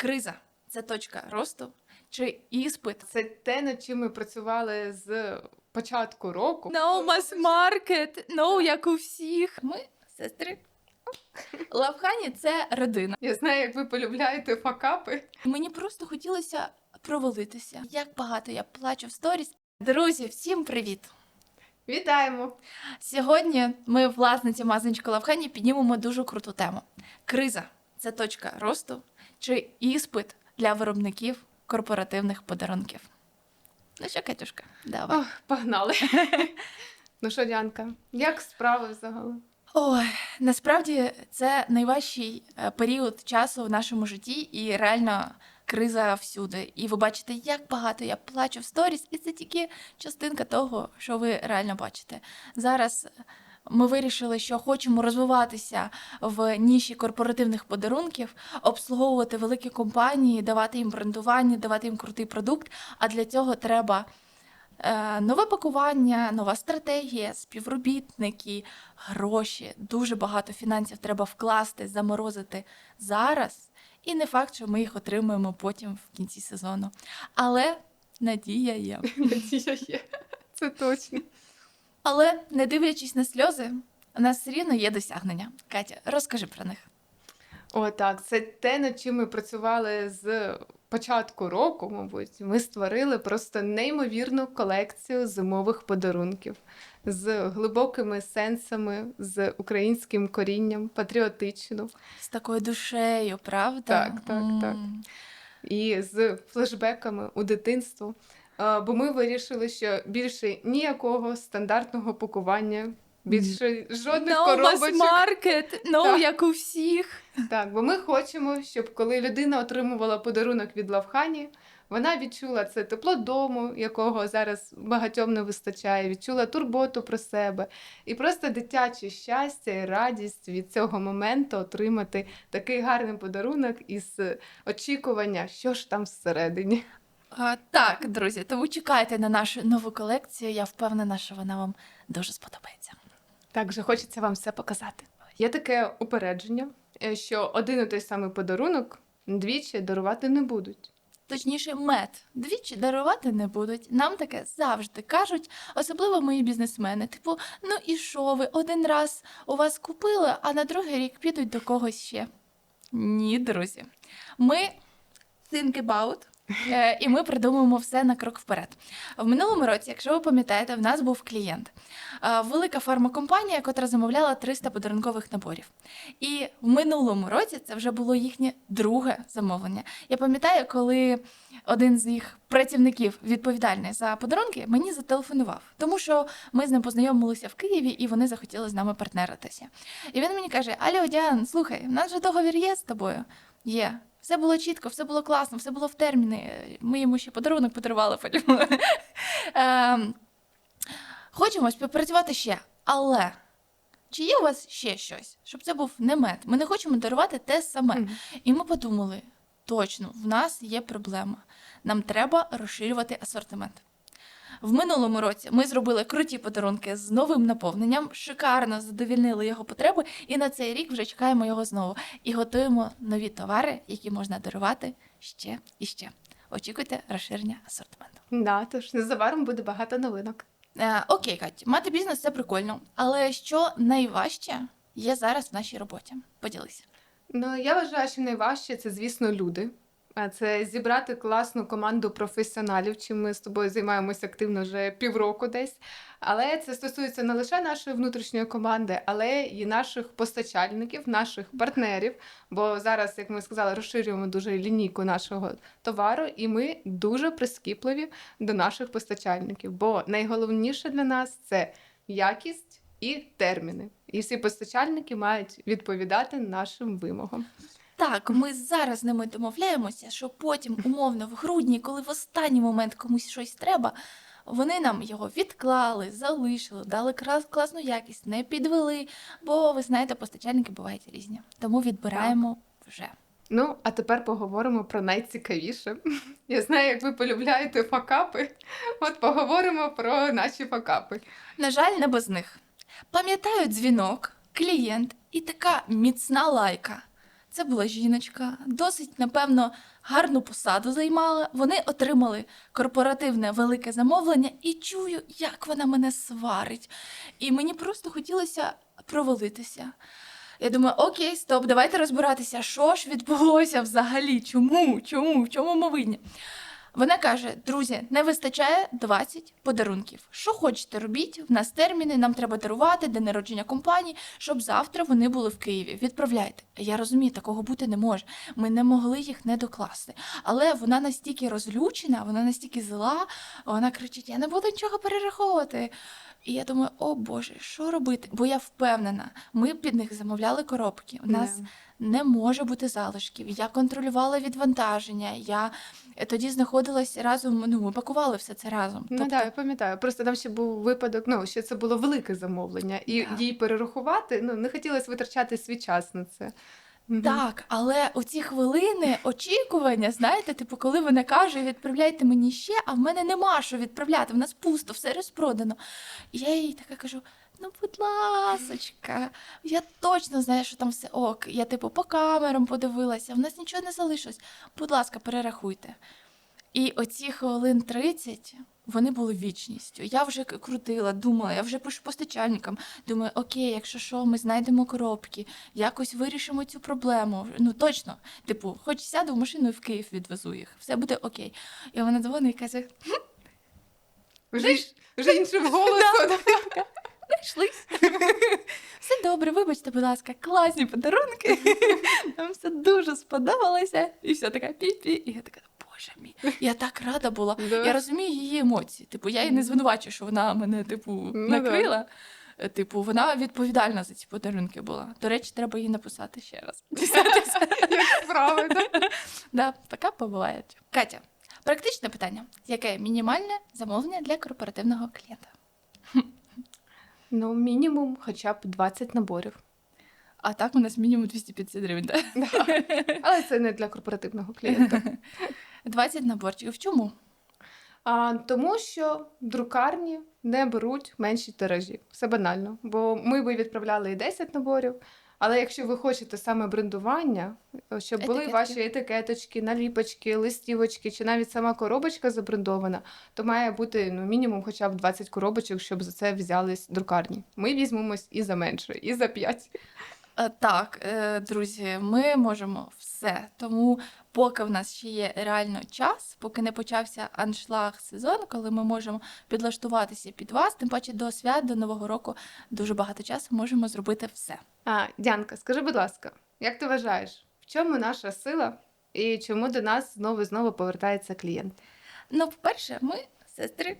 Криза це точка росту чи іспит? Це те, над чим ми працювали з початку року. No mass market, no як у всіх. Ми сестри. Лавхані це родина. Я знаю, як ви полюбляєте факапи. Мені просто хотілося провалитися. Як багато я плачу в сторіс. Друзі, всім привіт! Вітаємо! Сьогодні ми, власниці Мазанчика Лавхані, піднімемо дуже круту тему. Криза це точка росту чи іспит для виробників корпоративних подарунків. Ну що, Катюшка, давай. Ох, погнали. ну що, Діанка, як справи взагалом? Ой, насправді це найважчий е, період часу в нашому житті, і реально криза всюди. І ви бачите, як багато я плачу в сторіс, і це тільки частинка того, що ви реально бачите. Зараз ми вирішили, що хочемо розвиватися в ніші корпоративних подарунків, обслуговувати великі компанії, давати їм брендування, давати їм крутий продукт. А для цього треба. Е, Нове пакування, нова стратегія, співробітники, гроші. Дуже багато фінансів треба вкласти, заморозити зараз. І не факт, що ми їх отримаємо потім в кінці сезону. Але надія є. Надія є. Це точно. Але не дивлячись на сльози, у нас все рівно є досягнення. Катя, розкажи про них. О, так, це те, над чим ми працювали з початку року, мабуть. Ми створили просто неймовірну колекцію зимових подарунків з глибокими сенсами, з українським корінням, патріотично З такою душею, правда? Так, так, так. І з флешбеками у дитинство. Бо ми вирішили, що більше ніякого стандартного пакування, більше жодних No коробочок. market, no Так. як у всіх. Так, бо ми хочемо, щоб коли людина отримувала подарунок від Лавхані, вона відчула це тепло дому, якого зараз багатьом не вистачає, відчула турботу про себе і просто дитяче щастя і радість від цього моменту отримати такий гарний подарунок із очікування, що ж там всередині. А, так, друзі, тому чекайте на нашу нову колекцію. Я впевнена, що вона вам дуже сподобається. Так же хочеться вам все показати. Є таке упередження, е, що один і той самий подарунок двічі дарувати не будуть. Точніше, мед двічі дарувати не будуть. Нам таке завжди кажуть, особливо мої бізнесмени. Типу, ну і що ви один раз у вас купили, а на другий рік підуть до когось ще. Ні, друзі. Ми think about, е, і ми придумуємо все на крок вперед. В минулому році, якщо ви пам'ятаєте, в нас був клієнт. Е, Велика фармакомпанія, яка замовляла 300 подарункових наборів. І в минулому році це вже було їхнє друге замовлення. Я пам'ятаю, коли один з їх працівників, відповідальний за подарунки, мені зателефонував, тому що ми з ним познайомилися в Києві і вони захотіли з нами партнеритися. І він мені каже: Алло, Діан, слухай, у нас же договір є з тобою? Є. Все було чітко, все було класно, все було в терміни. Ми йому ще подарунок подарували потім. Ем, Хочемо співпрацювати ще, але чи є у вас ще щось, щоб це був не мед? Ми не хочемо дарувати те саме. Mm. І ми подумали: точно, в нас є проблема. Нам треба розширювати асортимент. В минулому році ми зробили круті подарунки з новим наповненням, шикарно задовільнили його потреби, і на цей рік вже чекаємо його знову. І готуємо нові товари, які можна дарувати ще і ще. Очікуйте розширення асортименту. Да, тож незабаром буде багато новинок. Е, окей, Кать, мати бізнес це прикольно. Але що найважче є зараз в нашій роботі? Поділися. Ну, я вважаю, що найважче це, звісно, люди. Це зібрати класну команду професіоналів, чим ми з тобою займаємося активно вже півроку десь. Але це стосується не лише нашої внутрішньої команди, але і наших постачальників, наших партнерів. Бо зараз, як ми сказали, розширюємо дуже лінійку нашого товару, і ми дуже прискіпливі до наших постачальників. Бо найголовніше для нас це якість і терміни. І всі постачальники мають відповідати нашим вимогам. Так, ми зараз з ними домовляємося, що потім, умовно, в грудні, коли в останній момент комусь щось треба, вони нам його відклали, залишили, дали класну якість, не підвели. Бо ви знаєте, постачальники бувають різні. Тому відбираємо вже. Ну, а тепер поговоримо про найцікавіше. Я знаю, як ви полюбляєте факапи. От поговоримо про наші факапи. На жаль, не без них. Пам'ятаю дзвінок, клієнт і така міцна лайка. Це була жіночка, досить, напевно, гарну посаду займала. Вони отримали корпоративне велике замовлення і чую, як вона мене сварить. І мені просто хотілося провалитися. Я думаю, окей, стоп, давайте розбиратися, що ж відбулося взагалі, чому, чому, чому ми винні. Вона каже: друзі, не вистачає 20 подарунків. Що хочете, робіть. В нас терміни, нам треба дарувати день народження компанії, щоб завтра вони були в Києві. Відправляйте. Я розумію, такого бути не може. Ми не могли їх не докласти. Але вона настільки розлючена, вона настільки зла, вона кричить: Я не буду нічого перераховувати. І я думаю, о Боже, що робити? Бо я впевнена, ми під них замовляли коробки. У нас Да. не може бути залишків. Я контролювала відвантаження. Я тоді знаходилась разом. Ну, ми пакували все це разом. Ну Тобто, так, я пам'ятаю. Просто там ще був випадок, ну що це було велике замовлення, і Так. їй перерахувати. Ну не хотілося витрачати свій час на це. Мгм. Так, але оці хвилини очікування, знаєте, типу, коли вона каже, відправляйте мені ще, а в мене нема що відправляти, в нас пусто, все розпродано. І я їй така кажу: ну, будь ласочка, я точно знаю, що там все ок. Я, типу, по камерам подивилася, в нас нічого не залишилось. Будь ласка, перерахуйте. І оці хвилин 30 вони були вічністю. Я вже крутила, думала, я вже пишу постачальникам. Думаю, окей, якщо що, ми знайдемо коробки, якось вирішимо цю проблему. Ну точно, типу, хоч сяду в машину і в Київ відвезу їх, все буде окей. І вона дзвонить і каже: Вже, вже іншим голосом. знайшлись. Все добре, вибачте, будь ласка, класні подарунки. Нам все дуже сподобалося. І все така пі-пі. І я така, боже мій, я так рада була. Я розумію її емоції. Типу, я її не звинувачую, що вона мене, типу, Ну, накрила. Е, Типу, вона відповідальна за ці подарунки була. До речі, треба їй написати ще раз. Да? Да, така буває. Катя, практичне питання: яке мінімальне замовлення для корпоративного клієнта? Ну, мінімум хоча б 20 наборів. А так у нас мінімум 250 гривень. Але це не для корпоративного клієнта. 20 наборчиків. Чому? А, тому що друкарні не беруть менші тиражі. Все банально. Бо ми би відправляли і 10 наборів. Але якщо ви хочете саме брендування, щоб були Етикетки. ваші етикеточки, наліпочки, листівочки, чи навіть сама коробочка забрендована, то має бути ну, мінімум хоча б 20 коробочок, щоб за це взялись друкарні. Ми візьмемось і за менше, і за 5. Е, Так, е, друзі, ми можемо все. Тому, поки в нас ще є реально час, поки не почався аншлаг сезон, коли ми можемо підлаштуватися під вас, тим паче до свят, до Нового року дуже багато часу можемо зробити все. А, Дянка, скажи, будь ласка, як ти вважаєш, в чому наша сила і чому до нас знову і знову повертається клієнт? Ну, по-перше, ми сестри.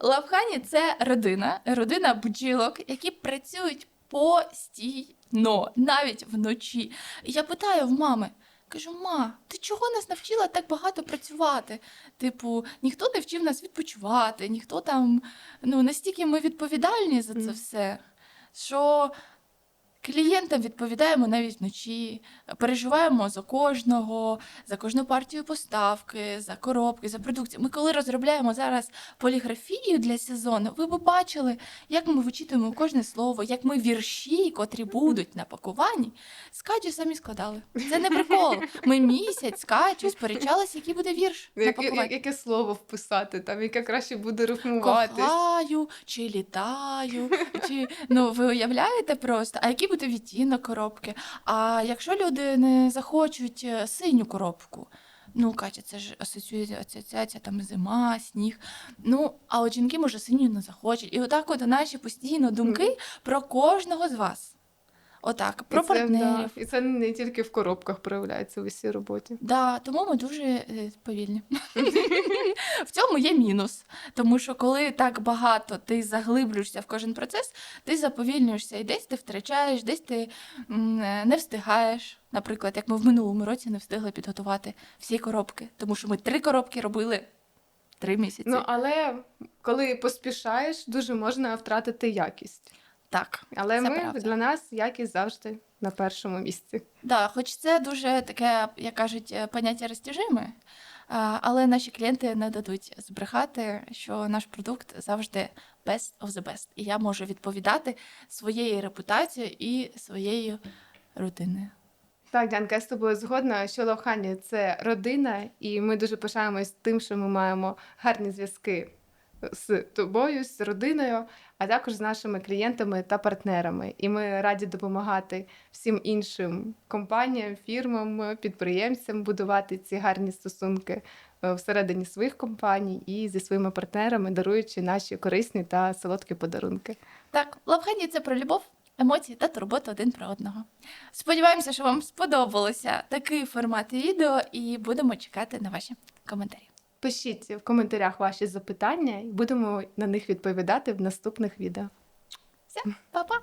Лавхані це родина, родина бджілок, які працюють постійно, навіть вночі. І я питаю в мами. Кажу, ма, ти чого нас навчила так багато працювати? Типу, ніхто не вчив нас відпочивати, ніхто там, ну настільки ми відповідальні за це все, що клієнтам відповідаємо навіть вночі, переживаємо за кожного, за кожну партію поставки, за коробки, за продукцію. Ми коли розробляємо зараз поліграфію для сезону, ви б бачили, як ми вичитуємо кожне слово, як ми вірші, котрі будуть на пакуванні, з Катю самі складали. Це не прикол. Ми місяць з Катю сперечалися, який буде вірш на пакуванні. яке слово вписати, там, яке краще буде рифмуватись? Кохаю чи літаю, чи ну ви уявляєте просто, а який буде відтінок коробки? А якщо люди не захочуть е, синю коробку? Ну, Катя, це ж асоціюється асоціація там зима, сніг. Ну, а от жінки, може, синю не захочуть. І отак от наші постійно думки про кожного з вас. Отак, про І це, партнерів. да, і це не тільки в коробках проявляється в усій роботі. Да, тому ми дуже е, повільні. в цьому є мінус. Тому що коли так багато ти заглиблюєшся в кожен процес, ти заповільнюєшся і десь ти втрачаєш, десь ти е, не встигаєш. Наприклад, як ми в минулому році не встигли підготувати всі коробки, тому що ми три коробки робили три місяці. Ну, але коли поспішаєш, дуже можна втратити якість. Так. Але Це ми правда. для нас якість завжди на першому місці. Да, хоч це дуже таке, як кажуть, е, поняття розтяжиме, але наші клієнти не дадуть збрехати, що наш продукт завжди best of the best. І я можу відповідати своєю репутацією і своєю родиною. Так, Дянка, я з тобою згодна, що Лохані це родина, і ми дуже пишаємось тим, що ми маємо гарні зв'язки з тобою, з родиною, а також з нашими клієнтами та партнерами. І ми раді допомагати всім іншим компаніям, фірмам, підприємцям будувати ці гарні стосунки е, всередині своїх компаній і зі своїми партнерами, даруючи наші корисні та солодкі подарунки. Так, Лавхані це про любов, емоції та турботу один про одного. Сподіваємося, що вам сподобалося такий формат відео, і будемо чекати на ваші коментарі. Пишіть в коментарях ваші запитання, і будемо на них відповідати в наступних відео. Все, па-па!